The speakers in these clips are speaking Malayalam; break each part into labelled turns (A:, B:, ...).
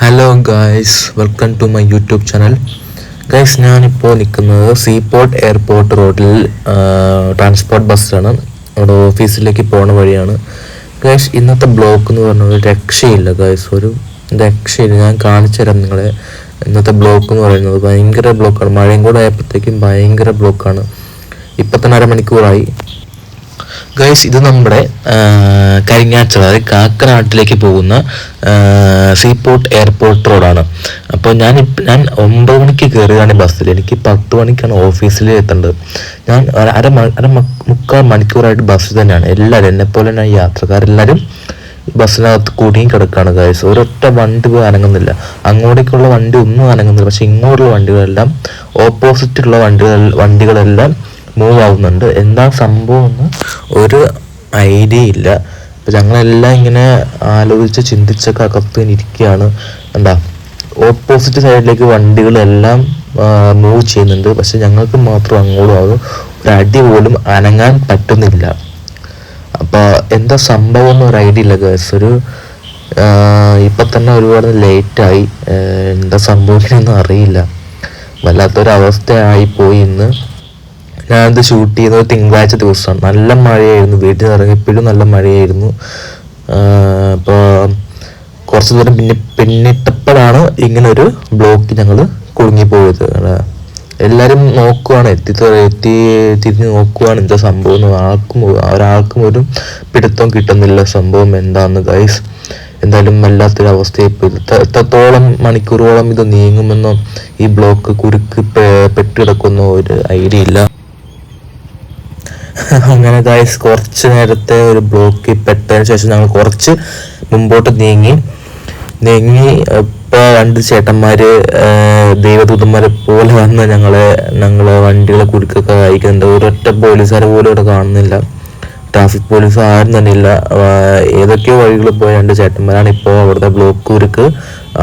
A: Hello guys welcome to my YouTube channel guys ഞാനിപ്പോൾ നിൽക്കുന്നത് സീപോർട്ട് എയർപോർട്ട് റോഡിൽ ട്രാൻസ്പോർട്ട് ബസ്സിലാണ് അവിടെ ഓഫീസിലേക്ക് പോണ വഴിയാണ്. ഗൈസ് ഇന്നത്തെ ബ്ലോക്ക് എന്ന് പറഞ്ഞാൽ ഒരു രക്ഷയില്ല ഗൈസ് ഒരു രക്ഷയില്ല. ഞാൻ കാണിച്ചു തരാം നിങ്ങളെ ഇന്നത്തെ ബ്ലോക്ക് എന്ന് പറയുന്നത്. ഭയങ്കര ബ്ലോക്കാണ് മഴയും കൂടെ ആയപ്പോഴത്തേക്കും ഭയങ്കര ബ്ലോക്കാണ് ഇപ്പം തന്നെ ഗൈസ് ഇത് നമ്മുടെ കരിങ്ങാച്ചിറ അതായത് കാക്കനാട്ടിലേക്ക് പോകുന്ന സീപോർട്ട് എയർപോർട്ട് റോഡാണ് അപ്പോൾ ഞാൻ ഞാൻ ഒമ്പത് മണിക്ക് കയറിയതാണ് ഈ ബസ്സിൽ എനിക്ക് പത്ത് മണിക്കാണ് ഓഫീസിൽ എത്തേണ്ടത്. ഞാൻ അര അര മുക്കാൽ മണിക്കൂറായിട്ട് ബസ്സിൽ തന്നെയാണ്. എല്ലാവരും പോലെ തന്നെ യാത്രക്കാരെല്ലാവരും ബസ്സിനകത്ത് കുടുങ്ങി കിടക്കുകയാണ് ഗൈസ് ഒരൊറ്റ വണ്ടി പോയി അനങ്ങുന്നില്ല. അങ്ങോട്ടേക്കുള്ള വണ്ടി ഒന്നും അനങ്ങുന്നില്ല. പക്ഷെ ഇങ്ങോട്ടുള്ള വണ്ടികളെല്ലാം ഓപ്പോസിറ്റുള്ള വണ്ടികൾ വണ്ടികളെല്ലാം മൂവ് ആവുന്നുണ്ട് എന്താ സംഭവം എന്ന് ഒരു ഐഡിയ ഇല്ല. അപ്പം ഞങ്ങളെല്ലാം ഇങ്ങനെ ആലോചിച്ച് ചിന്തിച്ചൊക്കെ അകത്ത് ഇരിക്കുകയാണ്. എന്താ ഓപ്പോസിറ്റ് സൈഡിലേക്ക് വണ്ടികളെല്ലാം മൂവ് ചെയ്യുന്നുണ്ട്. പക്ഷെ ഞങ്ങൾക്ക് മാത്രം അങ്ങോട്ടും ആകും ഒരു അടി പോലും അനങ്ങാൻ പറ്റുന്നില്ല. അപ്പോൾ എന്താ സംഭവം എന്ന് ഒരു ഐഡിയ ഇല്ല ഗേൾസ് ഒരു ഇപ്പം തന്നെ ഒരുപാട് ലേറ്റായി എന്താ സംഭവിക്കണമെന്ന് അറിയില്ല. വല്ലാത്തൊരു അവസ്ഥയായി പോയി ഇന്ന്. ഞാനത് ഷൂട്ട് ചെയ്യുന്നത് തിങ്കളാഴ്ച ദിവസമാണ്. നല്ല മഴയായിരുന്നു. വീട്ടിൽ നിന്ന് ഇറങ്ങിയപ്പോഴും നല്ല മഴയായിരുന്നു. അപ്പോൾ കുറച്ച് ദൂരം പിന്നെ പിന്നിട്ടപ്പോഴാണ് ഇങ്ങനൊരു ബ്ലോക്ക് ഞങ്ങൾ കുടുങ്ങിപ്പോയത്. എല്ലാവരും നോക്കുവാണ്. എത്തി എത്തി തിരിഞ്ഞ് നോക്കുവാണ് എന്താ സംഭവം ആർക്കും ഒരാൾക്കും ഒരു പിടുത്തം കിട്ടുന്നില്ല. സംഭവം എന്താണെന്ന് ഗൈസ് എന്തായാലും വല്ലാത്തൊരു അവസ്ഥയെ എത്രത്തോളം മണിക്കൂറോളം ഇത് നീങ്ങുമെന്നോ ഈ ബ്ലോക്ക് കുരുക്ക് പെട്ടിടക്കുന്നോ ഒരു ഐഡിയ ഇല്ല. അങ്ങനെ ഗൈസ് കുറച്ച് നേരത്തെ ഒരു ബ്ലോക്കിൽ പെട്ടതിന് ശേഷം ഞങ്ങൾ കുറച്ച് മുമ്പോട്ട് നീങ്ങി. നീങ്ങി ഇപ്പൊ രണ്ട് ചേട്ടന്മാർ ദൈവദൂതന്മാരെ പോലെ വന്ന് ഞങ്ങളെ ഞങ്ങളെ വണ്ടികളെ കുടുക്കൊക്കെ അയക്കുന്നുണ്ട് ഒരൊറ്റ പോലീസുകാരെ പോലും ഇവിടെ കാണുന്നില്ല. ട്രാഫിക് പോലീസ് ആരും തന്നെ ഇല്ല. ഏതൊക്കെയോ വഴികളിൽ പോയ രണ്ട് ചേട്ടന്മാരാണ് ഇപ്പോൾ അവിടുത്തെ ബ്ലോക്ക് കുരുക്ക്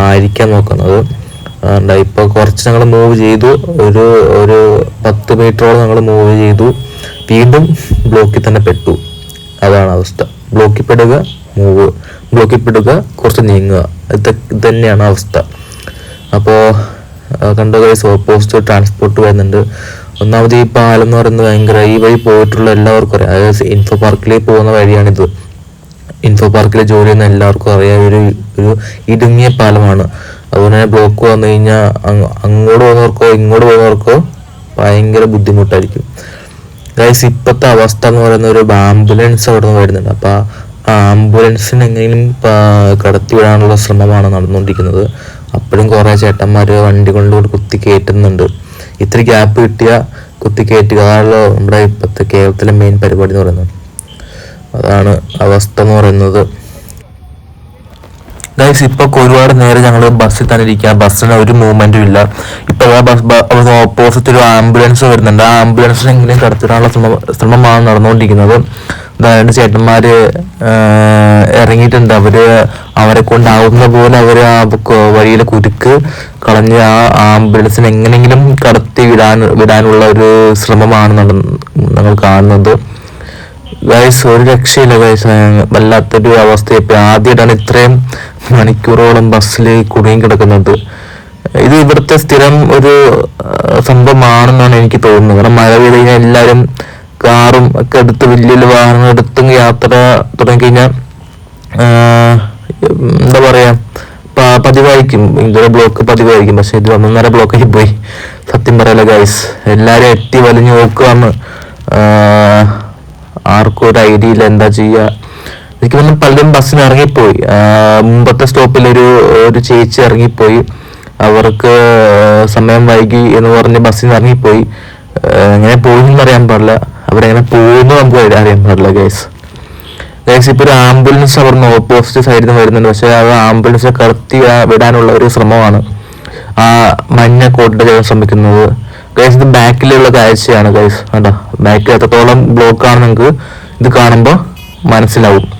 A: ആയിരിക്കാൻ നോക്കുന്നത്. ഇപ്പോൾ ഇപ്പൊ കുറച്ച് ഞങ്ങൾ മൂവ് ചെയ്തു. ഒരു ഒരു പത്ത് മീറ്ററോളം ഞങ്ങൾ മൂവ് ചെയ്തു. വീണ്ടും ബ്ലോക്കിൽ തന്നെ പെട്ടു. അതാണ് അവസ്ഥ. ബ്ലോക്കിൽ പെടുക മൂവ് ബ്ലോക്കിൽ പെടുക കുറച്ച് നീങ്ങുക. ഇത് തന്നെയാണ് അവസ്ഥ. അപ്പോൾ കണ്ട കൈസ് ഓപ്പോസിറ്റ് ട്രാൻസ്പോർട്ട് വരുന്നുണ്ട്. ഒന്നാമത് ഈ പാലം എന്ന് പറയുന്നത് ഭയങ്കര ഈ വഴി പോയിട്ടുള്ള എല്ലാവർക്കും അറിയാം. അതായത് ഇൻഫോ പാർക്കിലേക്ക് പോകുന്ന വഴിയാണിത്. ഇൻഫോ പാർക്കിൽ ജോലി ചെയ്യുന്ന എല്ലാവർക്കും അറിയാം. ഒരു ഒരു ഇടുങ്ങിയ പാലമാണ്. അതുപോലെ തന്നെ ബ്ലോക്ക് വന്നു കഴിഞ്ഞാൽ അങ്ങോട്ട് പോകുന്നവർക്കോ ഇങ്ങോട്ട് പോകുന്നവർക്കോ ഭയങ്കര ബുദ്ധിമുട്ടായിരിക്കും. ഗൈസ് ഇപ്പോഴത്തെ അവസ്ഥ എന്ന് പറയുന്ന ഒരു ആംബുലൻസ് അവിടെ നിന്ന് വരുന്നുണ്ട്. അപ്പോൾ ആ ആംബുലൻസിന് എങ്ങനെയും കടത്തിവിടാനുള്ള ശ്രമമാണ് നടന്നുകൊണ്ടിരിക്കുന്നത്. അപ്പോഴും കുറേ ചേട്ടന്മാർ വണ്ടി കൊണ്ടുകൊണ്ട് കുത്തി കയറ്റുന്നുണ്ട്. ഇത്ര ഗ്യാപ്പ് കിട്ടിയ കുത്തി കയറ്റുക. അതാണല്ലോ നമ്മുടെ ഇപ്പോഴത്തെ കേരളത്തിലെ മെയിൻ പരിപാടി എന്ന് പറയുന്നത്. അതാണ് അവസ്ഥ എന്ന് പറയുന്നത്. ഗൈസ് ഇപ്പോൾ ഒരുപാട് നേരം ഞങ്ങൾ ബസ്സിൽ തന്നെ ഇരിക്കുക ബസ്സിന് ഒരു മൂവ്മെന്റും ഇല്ല. ഇപ്പൊ ആ ബസ് ഓപ്പോസിറ്റ് ഒരു ആംബുലൻസ് വരുന്നുണ്ട്. ആ ആംബുലൻസിനെ എങ്ങനെയും കടത്തിടാനുള്ള ശ്രമം ശ്രമമാണ് നടന്നുകൊണ്ടിരിക്കുന്നത്. രണ്ട് ചേട്ടന്മാര് ഇറങ്ങിയിട്ടുണ്ട്. അവർ അവരെ കൊണ്ടാവുന്ന പോലെ അവർ ആ വഴിയിൽ കുരുക്ക് കളഞ്ഞ് ആ ആംബുലൻസിനെ എങ്ങനെയെങ്കിലും കടത്തി വിടാൻ വിടാനുള്ള ഒരു ശ്രമമാണ് ഞങ്ങൾ കാണുന്നത്. ഗൈസ് ഒരു രക്ഷയില്ല ഗൈസ് വല്ലാത്തൊരു അവസ്ഥ ഇപ്പൊ ആദ്യമായിട്ടാണ് ഇത്രയും മണിക്കൂറോളം ബസ്സിൽ കുടുങ്ങി കിടക്കുന്നത്. ഇത് ഇവിടുത്തെ സ്ഥിരം ഒരു സംഭവമാണെന്നാണ് എനിക്ക് തോന്നുന്നത്. കാരണം മഴ പെയ്ത് കഴിഞ്ഞാൽ എല്ലാവരും കാറും ഒക്കെ എടുത്ത് വലിയ വലിയ വാഹനങ്ങൾ എടുത്തും യാത്ര തുടങ്ങി കഴിഞ്ഞാൽ എന്താ പറയാ പതിവായിരിക്കും. ഇതൊരു ബ്ലോക്ക് പതിവായിരിക്കും. പക്ഷെ ഇത് ഒന്നൊന്നര ബ്ലോക്കായി പോയി. സത്യം പറയല ഗൈസ് എല്ലാരും എത്തി വലിഞ്ഞു നോക്കുകയാണ് ആർക്കും ഒരു ഐഡിയ ഇല്ല എന്താ ചെയ്യുക എനിക്ക് പലരും ബസ്സിന് ഇറങ്ങിപ്പോയി. മുമ്പത്തെ സ്റ്റോപ്പിൽ ഒരു ഒരു ചേച്ചി ഇറങ്ങിപ്പോയി. അവർക്ക് സമയം വൈകി എന്ന് പറഞ്ഞ് ബസ്സിൽ നിന്ന് ഇറങ്ങിപ്പോയി. എങ്ങനെ പോയി എന്ന് അറിയാൻ പാടില്ല. അവരെങ്ങനെ പോകുന്നു നമുക്ക് അറിയാൻ പാടില്ല ഗൈസ് ഗൈസ് ഇപ്പൊ ഒരു ആംബുലൻസ് അവിടുന്ന് ഓപ്പോസിറ്റ് സൈഡിൽ നിന്ന് വരുന്നുണ്ട്. പക്ഷെ ആ ആംബുലൻസ് കടത്തി വിടാനുള്ള ഒരു ശ്രമമാണ്. ആ മഞ്ഞ കോട്ടിട്ട് ചെയ്യാൻ ശ്രമിക്കുന്നത്. ഗൈസ് ഇത് ബാക്കിലുള്ള കാഴ്ചയാണ് ഗൈസ് കണ്ടോ? ബാക്കിൽ എത്രത്തോളം ബ്ലോക്ക് ആണ് നിങ്ങൾക്ക് ഇത് കാണുമ്പോൾ മനസ്സിലാവും.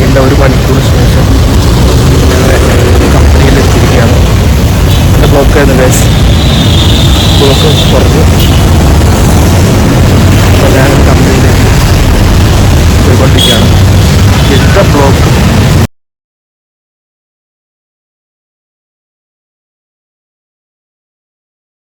B: നീണ്ട ഒരു മണിക്കൂർ ശേഷം കമ്പനിയിൽ എത്തിയിരിക്കുകയാണ് എന്റെ ബ്ലോക്കായിരുന്നു ഗൈസ് ബ്ലോക്ക് കുറച്ച് ഞാൻ